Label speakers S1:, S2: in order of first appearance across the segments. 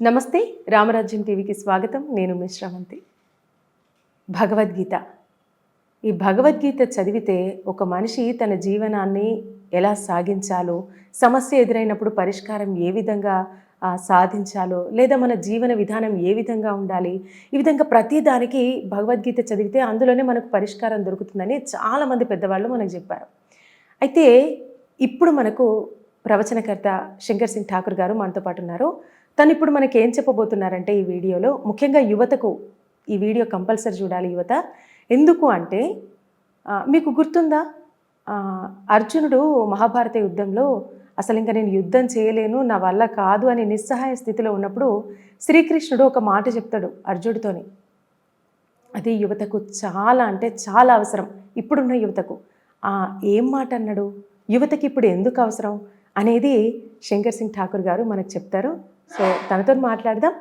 S1: నమస్తే రామరాజ్యం టీవీకి స్వాగతం. నేను మిశ్రమంతి భగవద్గీత. ఈ భగవద్గీత చదివితే ఒక మనిషి తన జీవనాన్ని ఎలా సాగించాలో సమస్య ఎదురైనప్పుడు పరిష్కారం ఏ విధంగా సాధించాలో లేదా మన జీవన విధానం ఏ విధంగా ఉండాలి ఈ విధంగా ప్రతి దానికి భగవద్గీత చదివితే అందులోనే మనకు పరిష్కారం దొరుకుతుందని చాలామంది పెద్దవాళ్ళు మనకు చెప్పారు. అయితే ఇప్పుడు మనకు ప్రవచనకర్త శంకర్ సింగ్ ఠాకూర్ గారు మనతో పాటు ఉన్నారు. తను ఇప్పుడు మనకి ఏం చెప్పబోతున్నారంటే ఈ వీడియోలో ముఖ్యంగా యువతకు ఈ వీడియో కంపల్సరీ చూడాలి యువత. ఎందుకు అంటే మీకు గుర్తుందా? అర్జునుడు మహాభారత యుద్ధంలో అసలు ఇంకా నేను యుద్ధం చేయలేను నా వల్ల కాదు అని నిస్సహాయ స్థితిలో ఉన్నప్పుడు శ్రీకృష్ణుడు ఒక మాట చెప్తాడు అర్జునుడితోని. అది యువతకు చాలా అంటే చాలా అవసరం ఇప్పుడున్న యువతకు. ఆ ఏం మాట అన్నాడు? యువతకి ఇప్పుడు ఎందుకు అవసరం? అనేది శంకర్ సింగ్ ఠాకూర్ గారు మనకు చెప్తారు. సో తనతో మాట్లాడదాం.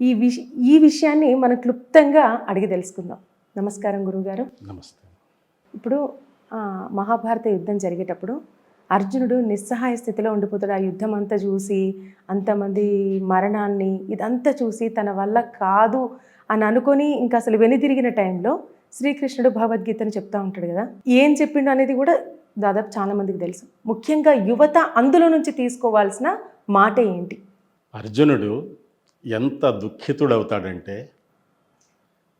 S1: ఈ విష ఈ విషయాన్ని మనం క్లుప్తంగా అడిగి తెలుసుకుందాం. నమస్కారం గురువుగారు.
S2: నమస్తే.
S1: ఇప్పుడు మహాభారత యుద్ధం జరిగేటప్పుడు అర్జునుడు నిస్సహాయ స్థితిలో ఉండిపోతాడు. ఆ యుద్ధం అంతా చూసి అంతమంది మరణాన్ని ఇదంతా చూసి తన వల్ల కాదు అని అనుకొని ఇంకా అసలు వెనుదిరిగిన టైంలో శ్రీకృష్ణుడు భగవద్గీతను చెప్తా ఉంటాడు కదా. ఏం చెప్పిండు అనేది కూడా దాదాపు చాలా మందికి తెలుసు. ముఖ్యంగా యువత అందులో నుంచి తీసుకోవాల్సిన మాట ఏంటి?
S2: అర్జునుడు ఎంత దుఃఖితుడవుతాడంటే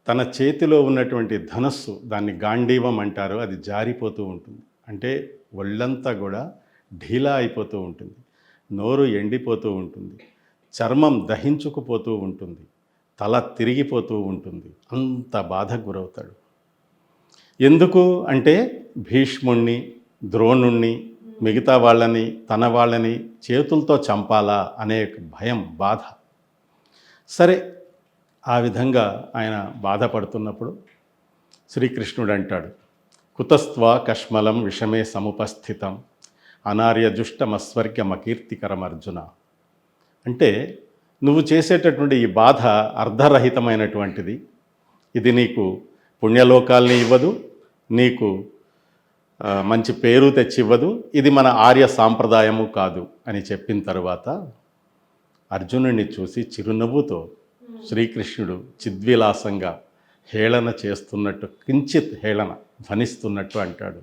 S2: తన చేతిలో ఉన్నటువంటి ధనస్సు దాన్ని గాంధీవం అంటారు అది జారిపోతూ ఉంటుంది. అంటే ఒళ్ళంతా కూడా ఢీలా అయిపోతూ ఉంటుంది. నోరు ఎండిపోతూ ఉంటుంది. చర్మం దహించుకుపోతూ ఉంటుంది. తల తిరిగిపోతూ ఉంటుంది. అంత బాధకు గురవుతాడు. ఎందుకు అంటే భీష్ముణ్ణి ద్రోణుణ్ణి మిగతా వాళ్ళని తన వాళ్ళని చేతులతో చంపాలా అనే భయం బాధ. సరే ఆ విధంగా ఆయన బాధపడుతున్నప్పుడు శ్రీకృష్ణుడు అంటాడు కుతస్త్వ కష్మలం విషమే సముపస్థితం అనార్యజుష్టమస్వర్గమకీర్తికరం అర్జున అంటే నువ్వు చేసేటటువంటి ఈ బాధ అర్ధరహితమైనటువంటిది. ఇది నీకు పుణ్యలోకాల్ని ఇవ్వదు నీకు మంచి పేరు తెచ్చివ్వదు. ఇది మన ఆర్య సాంప్రదాయము కాదు అని చెప్పిన తరువాత అర్జునుడిని చూసి చిరునవ్వుతో శ్రీకృష్ణుడు చిద్విలాసంగా హేళన చేస్తున్నట్టు కించిత్ హేళన ధ్వనిస్తున్నట్టు అంటాడు.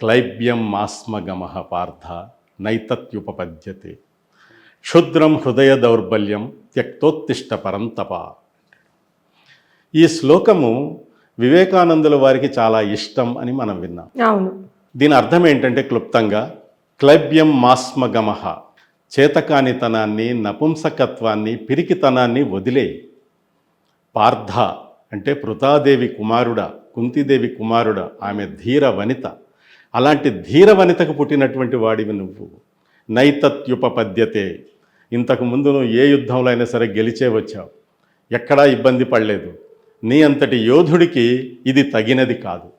S2: క్లైబ్యం మాస్మగమహ పార్థ నైతత్యుపపద్యతే. క్షుద్రం హృదయ దౌర్బల్యం త్యక్తోత్తిష్ట పరంతప. ఈ శ్లోకము వివేకానందుల వారికి చాలా ఇష్టం అని మనం విన్నాం.
S1: అవును.
S2: దీని అర్థం ఏంటంటే క్లుప్తంగా క్లైబ్యం మాస్మగమహ చేతకానితనాన్ని నపుంసకత్వాన్ని పిరికితనాన్ని వదిలేయి. పార్థ అంటే పృథాదేవి కుమారుడ కుంతిదేవి కుమారుడ ఆమె ధీర వనిత. అలాంటి ధీర వనితకు పుట్టినటువంటి వాడివి నువ్వు. నైతత్యుపపద్యతే. ఇంతకు ముందు నువ్వు ఏ యుద్ధంలో అయినా సరే గెలిచే వచ్చావు. ఎక్కడా ఇబ్బంది పడలేదు. నీ అంతటి యోధుడికి ఇది తగినది కాదు.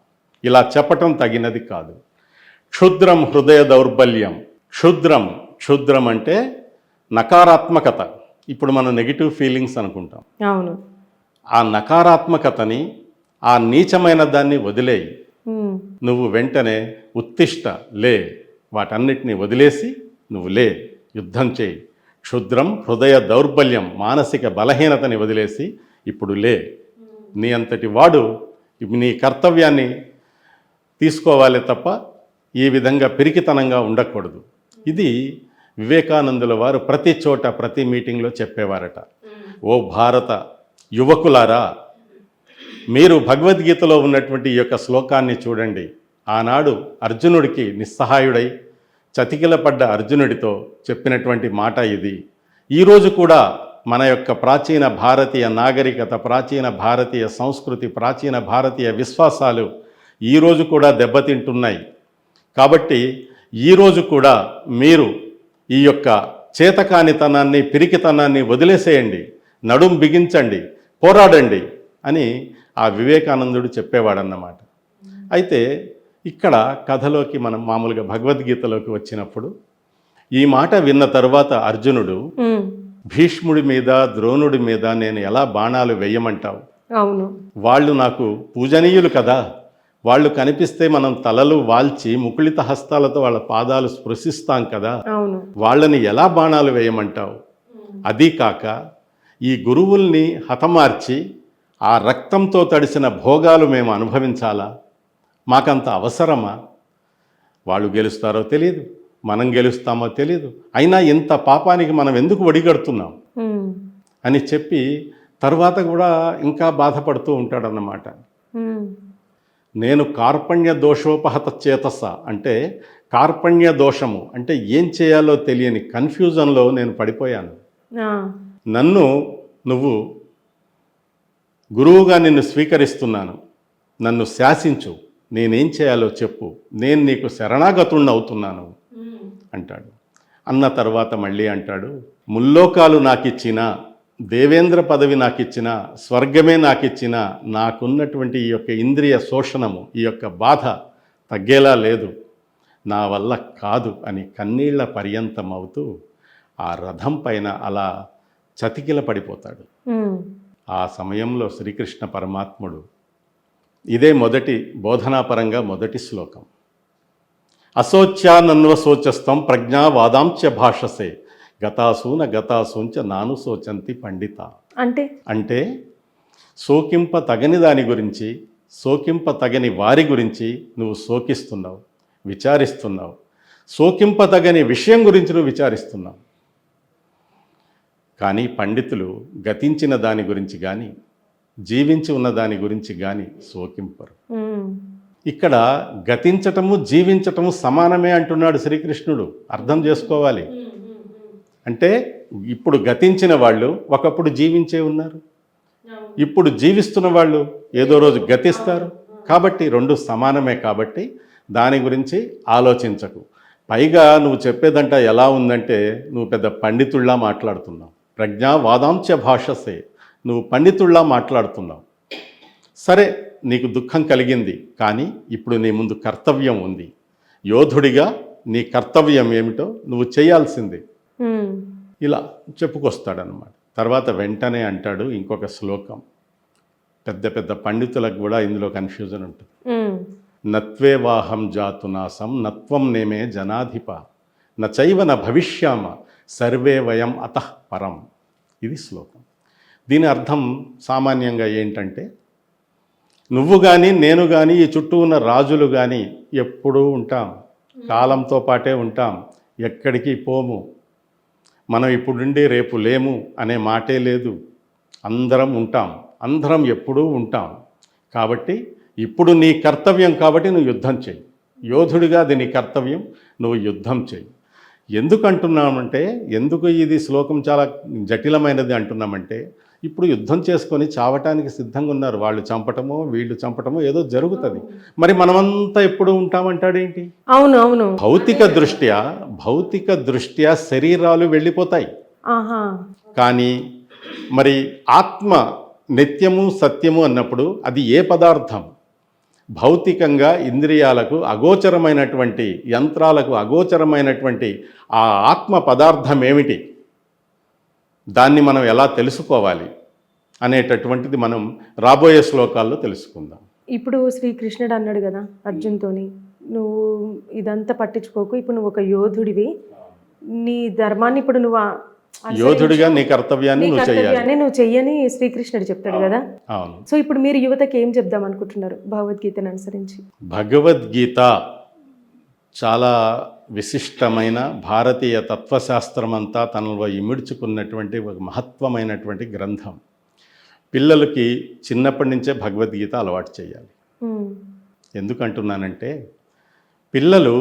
S2: ఇలా చెప్పటం తగినది కాదు. క్షుద్రం హృదయ దౌర్బల్యం. క్షుద్రం క్షుద్రం అంటే నకారాత్మకత. ఇప్పుడు మనం నెగిటివ్ ఫీలింగ్స్ అనుకుంటాం.
S1: అవును.
S2: ఆ నకారాత్మకతని ఆ నీచమైన దాన్ని వదిలేయి. నువ్వు వెంటనే ఉత్తిష్ట లే. వాటన్నిటిని వదిలేసి నువ్వు లే. యుద్ధం చేయి. క్షుద్రం హృదయ దౌర్బల్యం మానసిక బలహీనతని వదిలేసి ఇప్పుడు లే. నీ అంతటి వాడు నీ కర్తవ్యాన్ని తీసుకోవాలి తప్ప ఈ విధంగా పిరికితనంగా ఉండకూడదు. ఇది వివేకానందుల వారు ప్రతి చోట ప్రతి మీటింగ్లో చెప్పేవారట. ఓ భారత యువకులారా మీరు భగవద్గీతలో ఉన్నటువంటి ఈ యొక్క శ్లోకాన్ని చూడండి. ఆనాడు అర్జునుడికి నిస్సహాయుడై చతికిలపడ్డ అర్జునుడితో చెప్పినటువంటి మాట ఇది. ఈరోజు కూడా మన యొక్క ప్రాచీన భారతీయ నాగరికత ప్రాచీన భారతీయ సంస్కృతి ప్రాచీన భారతీయ విశ్వాసాలు ఈరోజు కూడా దెబ్బతింటున్నాయి. కాబట్టి ఈరోజు కూడా మీరు ఈ యొక్క చేతకానితనాన్ని పిరికితనాన్ని వదిలేసేయండి. నడుం బిగించండి. పోరాడండి అని ఆ వివేకానందుడు చెప్పేవాడన్నమాట. అయితే ఇక్కడ కథలోకి మనం మామూలుగా భగవద్గీతలోకి వచ్చినప్పుడు ఈ మాట విన్న తర్వాత అర్జునుడు భీష్ముడి మీద ద్రోణుడి మీద నేను ఎలా బాణాలు వేయమంటావు?
S1: అవును.
S2: వాళ్ళు నాకు పూజనీయులు కదా. వాళ్ళు కనిపిస్తే మనం తలలు వాల్చి ముకుళిత హస్తాలతో వాళ్ళ పాదాలు స్పృశిస్తాం కదా. వాళ్ళని ఎలా బాణాలు వేయమంటావు? అది కాక ఈ గురువుల్ని హతమార్చి ఆ రక్తంతో తడిసిన భోగాలు మేము అనుభవించాలా? మాకంత అవసరమా? వాళ్ళు గెలుస్తారో తెలియదు మనం గెలుస్తామో తెలియదు అయినా ఇంత పాపానికి మనం ఎందుకు ఒడిగడుతున్నాం?
S1: ఉమ్,
S2: అని చెప్పి తర్వాత కూడా ఇంకా బాధపడుతూ ఉంటాడన్నమాట. నేను కార్పణ్య దోషోపహత చేతస అంటే కార్పణ్య దోషము అంటే ఏం చేయాలో తెలియని కన్ఫ్యూజన్లో నేను పడిపోయాను. నన్ను నువ్వు గురువుగా నిన్ను స్వీకరిస్తున్నాను. నన్ను శాసించు. నేనేం చేయాలో చెప్పు. నేను నీకు శరణాగతుణ్ణి అవుతున్నాను. అంటాడు. అన్న తర్వాత మళ్ళీ అంటాడు ముల్లోకాలు నాకిచ్చిన దేవేంద్ర పదవి నాకిచ్చిన స్వర్గమే నాకిచ్చిన నాకున్నటువంటి ఈ యొక్క ఇంద్రియ శోషణము ఈ యొక్క బాధ తగ్గేలా లేదు. నా వల్ల కాదు అని కన్నీళ్ళ పర్యంతం అవుతూ ఆ రథం పైన అలా చతికిల పడిపోతాడు. ఆ సమయంలో శ్రీకృష్ణ పరమాత్ముడు ఇదే మొదటి బోధనాపరంగా మొదటి శ్లోకం. అశోచ్యానన్వశోచస్తం ప్రజ్ఞావాదాంచ భాషసే. గతాసూన గతాసూంచ నాను శోచంతి పండిత.
S1: అంటే?
S2: అంటే శోకింప తగని దాని గురించి శోకింప తగని వారి గురించి నువ్వు శోకిస్తున్నావు విచారిస్తున్నావు. శోకింప తగని విషయం గురించి నువ్వు విచారిస్తున్నావు. కానీ పండితులు గతించిన దాని గురించి కానీ జీవించి ఉన్న దాని గురించి కానీ శోకింపరు.
S1: ఉమ్,
S2: ఇక్కడ గతించటము జీవించటము సమానమే అంటున్నాడు శ్రీకృష్ణుడు. అర్థం చేసుకోవాలి. అంటే ఇప్పుడు గతించిన వాళ్ళు ఒకప్పుడు జీవించే ఉన్నారు. ఇప్పుడు జీవిస్తున్న వాళ్ళు ఏదో రోజు గతిస్తారు. కాబట్టి రెండు సమానమే కాబట్టి దాని గురించి ఆలోచించకు. పైగా నువ్వు చెప్పేదంట ఎలా ఉందంటే నువ్వు పెద్ద పండితుళ్ళా మాట్లాడుతున్నావు. ప్రజ్ఞా వాదాంశ భాషసే. నువ్వు పండితుళ్ళా మాట్లాడుతున్నావు. సరే నీకు దుఃఖం కలిగింది కానీ ఇప్పుడు నీ ముందు కర్తవ్యం ఉంది. యోధుడిగా నీ కర్తవ్యం ఏమిటో నువ్వు చేయాల్సింది. ఇలా చెప్పుకొస్తాడనమాట తర్వాత వెంటనే అంటాడు ఇంకొక శ్లోకం. పెద్ద పెద్ద పండితులకు కూడా ఇందులో కన్ఫ్యూజన్ ఉంటుంది. నత్వే వాహం జాతునాసం నత్వం నేమే జనాధిప నచైవ న భవిష్యామ సర్వే వయం అతః పరం. ఇది శ్లోకం. దీని అర్థం సామాన్యంగా ఏంటంటే నువ్వు కానీ నేను కానీ ఈ చుట్టూ ఉన్న రాజులు కానీ ఎప్పుడూ ఉంటాం. కాలంతో పాటే ఉంటాం. ఎక్కడికి పోము? మనం ఇప్పుడుండి రేపు లేము అనే మాటే లేదు. అందరం ఉంటాం. అందరం ఎప్పుడూ ఉంటాం. కాబట్టి ఇప్పుడు నీ కర్తవ్యం కాబట్టి నువ్వు యుద్ధం చేయి యోధుడిగా అది నీ కర్తవ్యం. నువ్వు యుద్ధం చేయి ఎందుకు అంటున్నామంటే ఎందుకు ఇది శ్లోకం చాలా జటిలమైనది అంటున్నామంటే ఇప్పుడు యుద్ధం చేసుకొని చావటానికి సిద్ధంగా ఉన్నారు. వాళ్ళు చంపటమో వీళ్ళు చంపటమో ఏదో జరుగుతుంది. మరి మనమంతా ఎప్పుడు ఉంటామంటాడేంటి?
S1: అవును అవును.
S2: భౌతిక దృష్ట్యా భౌతిక దృష్ట్యా శరీరాలు వెళ్ళిపోతాయి.
S1: ఆహా.
S2: కానీ మరి ఆత్మ నిత్యము సత్యము అన్నప్పుడు అది ఏ పదార్థం? భౌతికంగా ఇంద్రియాలకు అగోచరమైనటువంటి యంత్రాలకు అగోచరమైనటువంటి ఆ ఆత్మ పదార్థం ఏమిటి దాన్ని మనం ఎలా తెలుసుకోవాలి? అనేటటువంటిది మనం రాబోయే శ్లోకాల్లో తెలుసుకుందాం.
S1: ఇప్పుడు శ్రీకృష్ణుడు అన్నాడు కదా అర్జున్తోని నువ్వు ఇదంతా పట్టించుకోకు ఇప్పుడు నువ్వు ఒక యోధుడివి. నీ ధర్మాన్ని ఇప్పుడు నువ్వు.
S2: యోధుడిగా నీ కర్తవ్యాన్ని నువ్వు చేయాలి.
S1: నువ్వు చెయ్యని శ్రీకృష్ణుడు చెప్తాడు కదా.
S2: అవును.
S1: సో ఇప్పుడు మీరు యువతకి ఏం చెప్దాం అనుకుంటున్నారు భగవద్గీతను అనుసరించి?
S2: భగవద్గీత చాలా విశిష్టమైన భారతీయ తత్వశాస్త్రం అంతా తనలో ఇమిడ్చుకున్నటువంటి ఒక మహత్వమైనటువంటి గ్రంథం. పిల్లలకి చిన్నప్పటి నుంచే భగవద్గీత అలవాటు చేయాలి. ఎందుకంటున్నానంటే పిల్లలు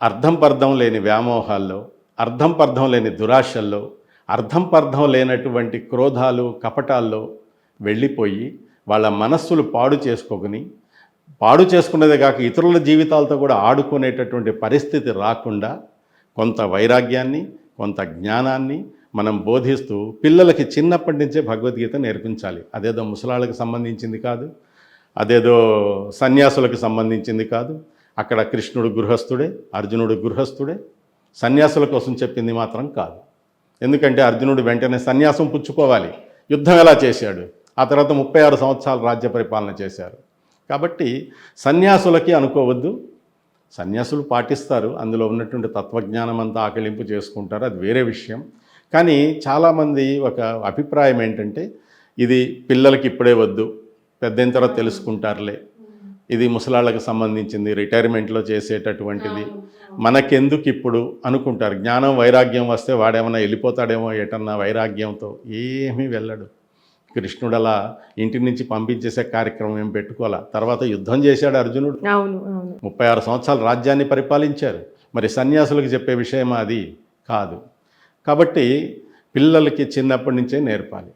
S2: అర్థం పర్థం లేని వ్యామోహాల్లో అర్థం పర్థం లేని దురాశల్లో అర్థం పర్థం లేనటువంటి క్రోధాలు కపటాల్లో వెళ్ళిపోయి వాళ్ళ మనస్సులు పాడు చేసుకోకుని పాడు చేసుకునేదే కాక ఇతరుల జీవితాలతో కూడా ఆడుకునేటటువంటి పరిస్థితి రాకుండా కొంత వైరాగ్యాన్ని కొంత జ్ఞానాన్ని మనం బోధిస్తూ పిల్లలకి చిన్నప్పటి నుంచే భగవద్గీత నేర్పించాలి. అదేదో ముసలాళ్ళకి సంబంధించింది కాదు అదేదో సన్యాసులకు సంబంధించింది కాదు. అక్కడ కృష్ణుడు గృహస్థుడే అర్జునుడు గృహస్థుడే సన్యాసుల కోసం చెప్పింది మాత్రం కాదు. ఎందుకంటే అర్జునుడు వెంటనే సన్యాసం పుచ్చుకోవాలి. యుద్ధం ఎలా చేశాడు? ఆ తర్వాత ముప్పై ఆరు సంవత్సరాలు రాజ్య పరిపాలన చేశారు. కాబట్టి సన్యాసులకి అనుకోవద్దు. సన్యాసులు పాటిస్తారు. అందులో ఉన్నటువంటి తత్వజ్ఞానం అంతా ఆకలింపు చేసుకుంటారు. అది వేరే విషయం. కానీ చాలామంది ఒక అభిప్రాయం ఏంటంటే ఇది పిల్లలకి ఇప్పుడే వద్దు పెద్దయిన తర్వాత తెలుసుకుంటారులే. ఇది ముసలాళ్ళకి సంబంధించింది రిటైర్మెంట్లో చేసేటటువంటిది. మనకెందుకు ఇప్పుడు అనుకుంటారు? జ్ఞానం వైరాగ్యం వస్తే వాడేమన్నా వెళ్ళిపోతాడేమో ఎటన్నా వైరాగ్యంతో? ఏమీ వెళ్ళడు. కృష్ణుడు అలా ఇంటి నుంచి పంపించేసే కార్యక్రమం ఏం పెట్టుకోవాలా? తర్వాత యుద్ధం చేశాడు అర్జునుడు. ముప్పై ఆరు సంవత్సరాలు రాజ్యాన్ని పరిపాలించారు. మరి సన్యాసులకు చెప్పే విషయం అది? కాదు. కాబట్టి పిల్లలకి చిన్నప్పటి నుంచే నేర్పాలి.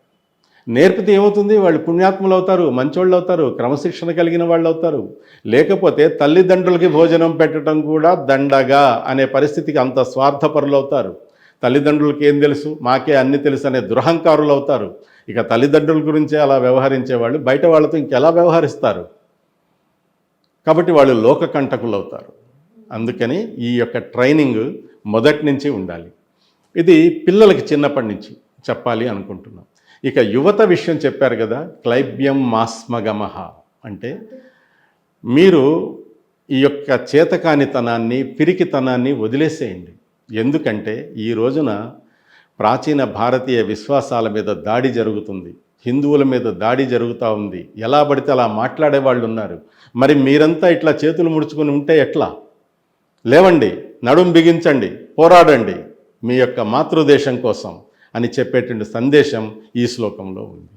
S2: నేర్పితే ఏమవుతుంది? వాళ్ళు పుణ్యాత్ములు అవుతారు మంచోళ్ళు అవుతారు క్రమశిక్షణ కలిగిన వాళ్ళు అవుతారు. లేకపోతే తల్లిదండ్రులకి భోజనం పెట్టడం కూడా దండగా అనే పరిస్థితికి అంత స్వార్థపరులు అవుతారు. తల్లిదండ్రులకి ఏం తెలుసు? మాకే అన్ని తెలుసు అనే దురహంకారులు అవుతారు. ఇక తల్లిదండ్రుల గురించే అలా వ్యవహరించే వాళ్ళు బయట వాళ్ళతో ఇంకెలా వ్యవహరిస్తారు? కాబట్టి వాళ్ళు లోకకంటకులు అవుతారు. అందుకని ఈ యొక్క ట్రైనింగ్ మొదటి నుంచి ఉండాలి. ఇది పిల్లలకి చిన్నప్పటి నుంచి చెప్పాలి అనుకుంటున్నాం. ఇక యువత విషయం చెప్పారు కదా క్లైబ్యం మాస్మగమహ. అంటే మీరు ఈ యొక్క చేతకానితనాన్ని పిరికితనాన్ని వదిలేసేయండి. ఎందుకంటే ఈ రోజున ప్రాచీన భారతీయ విశ్వాసాల మీద దాడి జరుగుతుంది. హిందువుల మీద దాడి జరుగుతూ ఉంది. ఎలా పడితే అలా మాట్లాడే వాళ్ళు ఉన్నారు. మరి మీరంతా ఇట్లా చేతులు ముడుచుకొని ఉంటే ఎట్లా? లేవండి నడుం బిగించండి పోరాడండి. మీ యొక్క మాతృదేశం కోసం అని చెప్పేటువంటి సందేశం ఈ శ్లోకంలో ఉంది.